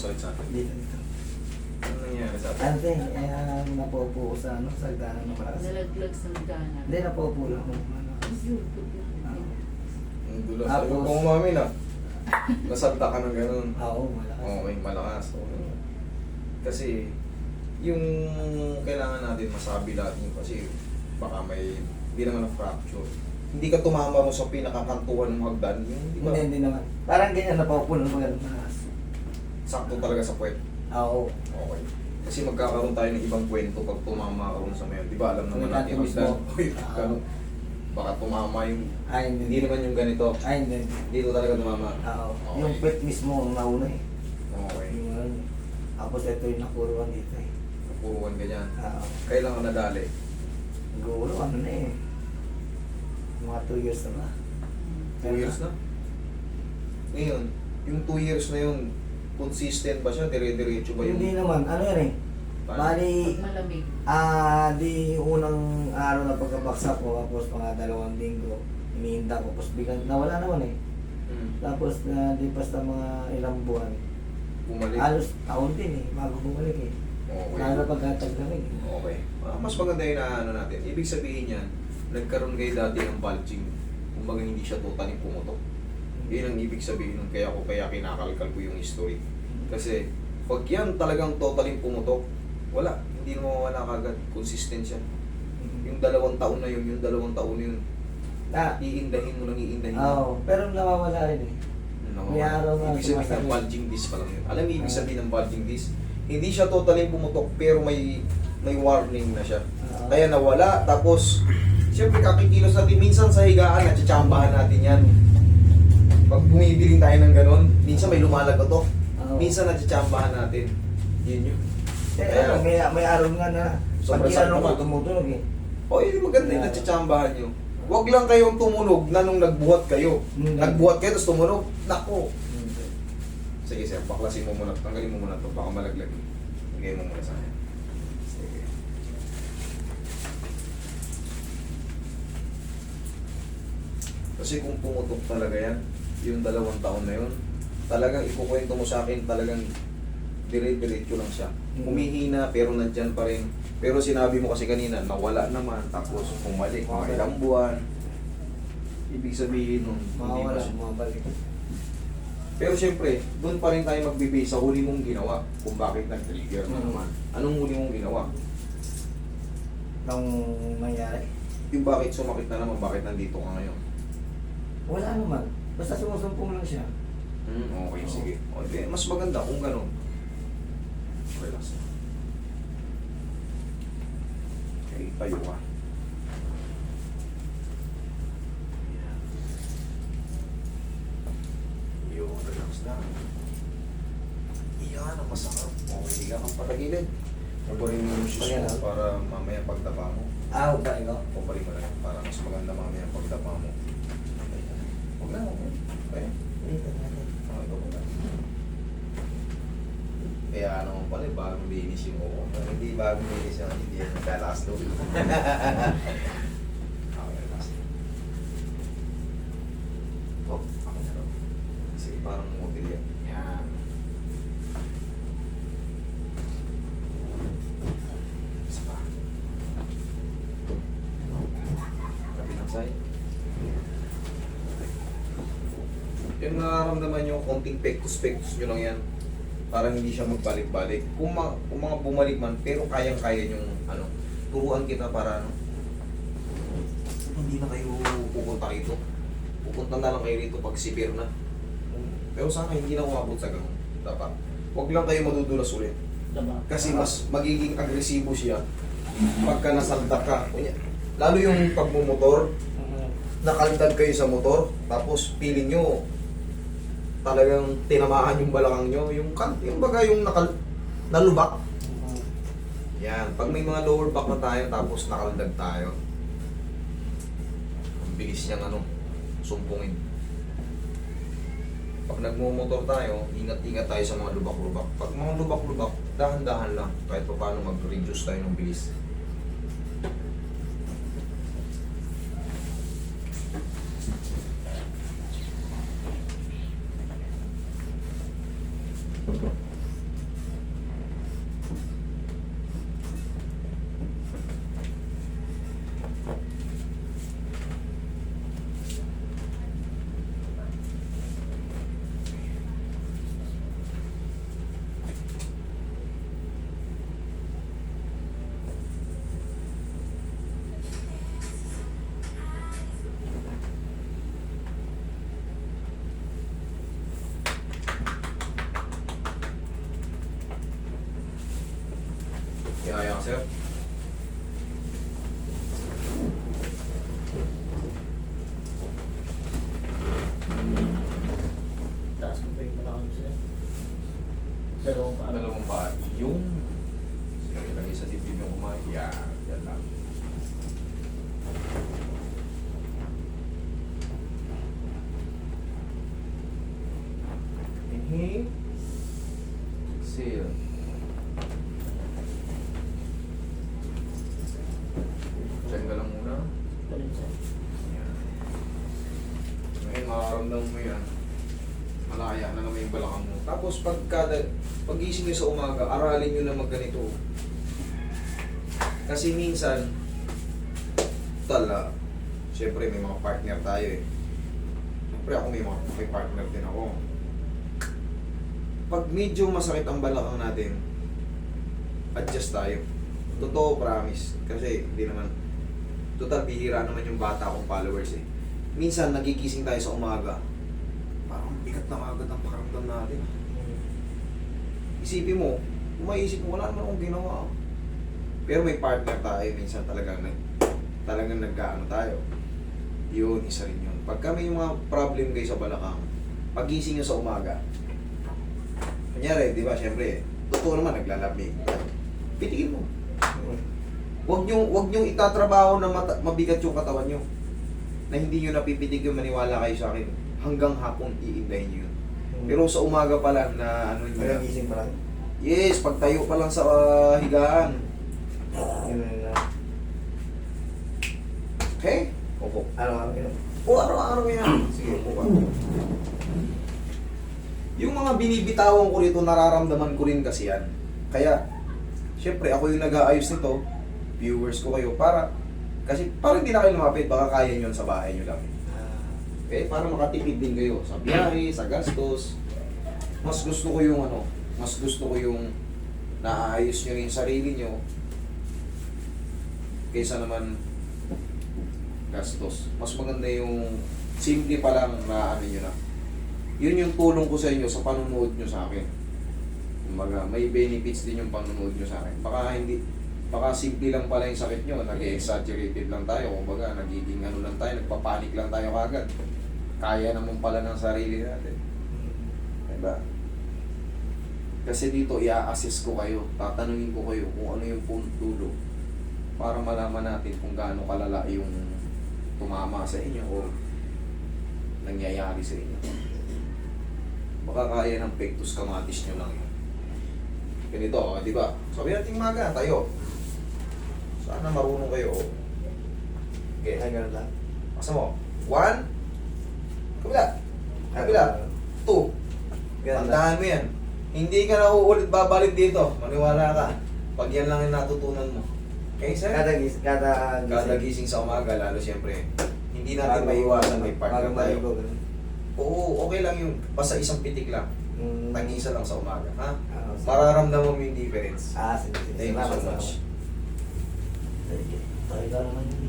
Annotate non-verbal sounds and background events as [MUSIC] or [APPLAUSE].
masakit sa atin? Dito, dito. Ano nangyayari sa atin? Ano din, eh, napaupo ko sa ano, sa hagdanan ng malakas. Nalaglag sa hagdanan. Hindi, napaupo lang ako. Ano, Ang dulo. Tapos- Sabi ko kung umamin ah. Nasalta ka ng ganun. Oo, malakas. Okay, malakas. Okay. Kasi, yung kailangan natin masabi lahat yun kasi baka may, hindi naman na-fracture. Hindi ka tumama mo sa pinakakantuhan ng hagdan. Yung, di ba? Hindi, hindi naman. Parang ganyan, napaupo lang ako ganun. Sakto talaga sa puwet. Oo. Okay. Kasi magkakaroon tayo ng ibang kwento pag tumama ka sa mayon. Di ba alam naman May natin natin mismo. [LAUGHS] Ah. Baka tumama yung, Ay, hindi. hindi naman yung ganito. Ay, hindi. Dito talaga tumama. Oo. Okay. Yung pet mismo ang nauna eh. Okay. Yung ano. Tapos ito yung nakuruan dito eh. Puruan ganyan. Oo. Kailan ka nadali? Siguro ano na eh. Mga 2 years na ba? 2 years na? Ngayon, yung 2 years na yun, consistent ba siya? Dire-diretso ba yung... Hindi naman. Ano yan eh. Paano? Bali, malamig. ah, di unang araw na pagkabaksak ko, tapos mga dalawang linggo, iniinda ko, tapos biglang nawala naman eh. Hmm. Tapos na lipas na mga ilang buwan, Bumalik? halos taon din eh, bago bumalik eh. Okay. Lalo na pagkatag lamig. Okay. Ah, mas maganda yung ano natin. Ibig sabihin yan, nagkaroon kayo dati ng bulging. Kumbaga hindi siya totally pumutok. Yun ang ibig sabihin nun. Kaya ko kaya kinakalkal ko yung history. Kasi pag yan talagang totally pumutok, wala. Hindi na mawawala kagad. Consistent siya. Yung dalawang taon na yun, yung dalawang taon na yun, Ah, iindahin mo nang iindahin mo. oo. pero nawawala rin eh. No, May araw na ibig sabihin ng bulging disc pa lang yun. Alam mo ibig Ah. sabihin ng bulging disc? Hindi siya totally pumutok pero may may warning na siya. Oo. Kaya nawala tapos siyempre kakikilos natin minsan sa higaan at tsatsambahan natin yan. Pag bumibiling tayo ng ganon, minsan may lumalagot to. Oo. Minsan natsatsambahan natin. Yun yun. Eh, Kaya- ano, may, may araw nga na, Sobrang pag sakit ano ko, naman. tumutunog eh. O yun yung maganda yung natsatsambahan nyo. Huwag lang kayong tumunog na nung nagbuhat kayo. Hmm. Nagbuhat kayo tapos tumunog. Nako, Hmm. Sige sir, baklasin mo muna. Tanggalin mo muna ito. Baka malaglag. Bigay mo muna sa akin. Sige. Kasi kung pumutok talaga yan, yung dalawang taon na yun, talagang ikukwento mo sa akin, talagang dire-diretso lang siya. Mm. Humihina pero nandyan pa rin. Pero sinabi mo kasi kanina, nawala naman, tapos bumalik mga ilang buwan. Ibig sabihin nun, hindi Mawawala, pa siya- mabalik. pero siyempre, doon pa rin tayo magbibigay sa huli mong ginawa kung bakit nag-trigger na Mm. naman. Anong huli mong ginawa? Nung nangyari. Yung bakit sumakit na naman, bakit nandito ka ngayon? Wala naman. Basta sumusumpong lang siya. Hmm, okay, Oo. sige. Okay, mas maganda kung gano'n. Relax. Okay, tayo ka. Yan. Yun, relax lang. Iyan, ang masarap. Okay, higa kang patagilid. Paborin mo yung shoes Ayan, mo ah. para mamaya pagdapa mo. Ah, ba ikaw? Pabalik mo na lang para mas maganda mamaya pagdapa mo. Huwag na, huwag na. Okay. Dito natin. Ah, ito muna. Ano mo pala, bagong linis yung uko. Hindi bagong linis yung hindi yan nagkalakas [LAUGHS] doon. okay, last. Ito, ako na rin. Sige, parang motel yan. Yan. Isa pa. Kabilang side. Yung nararamdaman nyo, konting pectus-pectus nyo lang yan. Parang hindi siya magbalik-balik. Kung, ma- kung mga bumalik man, pero kayang-kaya yung ano, turuan kita para ano, hindi na kayo pupunta rito. Pupunta na lang kayo rito pag severe na. Pero sana hindi na umabot sa ganun. Dapat. Huwag lang kayo madudulas ulit. Kasi mas magiging agresibo siya pagka nasaldak ka. Kunya, Lalo yung pagmumotor, nakaldag kayo sa motor, tapos feeling nyo, talagang tinamaan yung balakang nyo, yung kan, yung baga yung nakal, nalubak. Yan, pag may mga lower back na tayo, tapos nakaldag tayo, ang bilis niyang ano, sumpungin. Pag nagmumotor tayo, ingat-ingat tayo sa mga lubak-lubak. Pag mga lubak-lubak, dahan-dahan lang, kahit pa paano mag-reduce tayo ng bilis. Ihaya ka, sir. Taas ko pa yung malakang sila. Dalawang pa. Dalawang. Yung... Sige, lagay sa dibdib yung kumain. Yan. Yan lang. Inhale. Exhale. Check ka lang muna. Galing sir. Yan. Ngayon, makaramdam mo yan. Malaya na naman yung balakang mo. Tapos pagka, pagising nyo sa umaga, aralin nyo na magganito. Kasi minsan, tala, syempre may mga partner tayo eh. Siyempre ako may, mga, may partner din ako. Pag medyo masakit ang balakang natin, adjust tayo. Totoo, promise. Kasi hindi naman, total bihira naman yung bata kong followers eh. Minsan nagigising tayo sa umaga, parang bigat na agad ang pakiramdam natin. Isipin mo, kung maisip mo, wala naman akong ginawa. Pero may partner tayo, minsan talagang nag, talagang nagkaano tayo. Yun, isa rin yun. Pagka may mga problem kayo sa balakang, pagising nyo sa umaga, kunyari, di ba, syempre, totoo naman, naglalamig. Pitigin mo. Huwag nyo, huwag nyo itatrabaho na mata, mabigat yung katawan nyo. Na hindi nyo napipitig yung maniwala kayo sa akin. Hanggang hapon, iindahin nyo yun. Pero sa umaga pa lang na ano nyo na, Nagising pa lang. Yes, pagtayo pa lang sa ah, higaan. Yun na yun na. Okay? Opo. Araw-araw yun. O, araw-araw yan. Sige, upo ka. Yung mga binibitawan ko rito, nararamdaman ko rin kasi yan. Kaya, syempre, ako yung nag-aayos nito, viewers ko kayo, para, kasi parang hindi na kayo lumapit, baka kaya nyo sa bahay nyo lang. Okay? Para makatipid din kayo sa biyahe, sa gastos. Mas gusto ko yung ano, mas gusto ko yung naayos nyo yung sarili nyo kaysa naman gastos. Mas maganda yung simple pa lang na ano nyo na. Yun yung tulong ko sa inyo sa panunood nyo sa akin. Kumbaga, may benefits din yung panunood nyo sa akin. Baka hindi, baka simple lang pala yung sakit nyo, nag-exaggerated lang tayo, kumbaga, nagiging ano lang tayo, nagpapanik lang tayo kagad. Kaya naman pala ng sarili natin. Diba? Kasi dito, i-assess ko kayo, tatanungin ko kayo kung ano yung punto dulo para malaman natin kung gaano kalala yung tumama sa inyo o nangyayari sa inyo. Baka kaya ng pectus kamatis nyo lang yun. Ganito, oh, di ba? Sabi natin maga, tayo. Sana marunong kayo. Okay, ay, ganun lang. Asa mo? One. Kabila. Kabila. Two. Tandaan mo yan. Hindi ka na uulit babalik dito. Maniwala ka. Pag yan lang yung natutunan mo. Okay, sir? Kada gis, kada Kada gising sa umaga, lalo siyempre, hindi natin maiwasan may partner Bago tayo. maligo, ganun. Oo, okay lang yung basta isang pitik lang. Mm. Tangisa lang sa umaga, ha? Ah, sige. Mararamdaman mo yung difference. Ah, sige, sige. Thank you so Salamat, much. salamat. Sige. Tayo ka naman yun.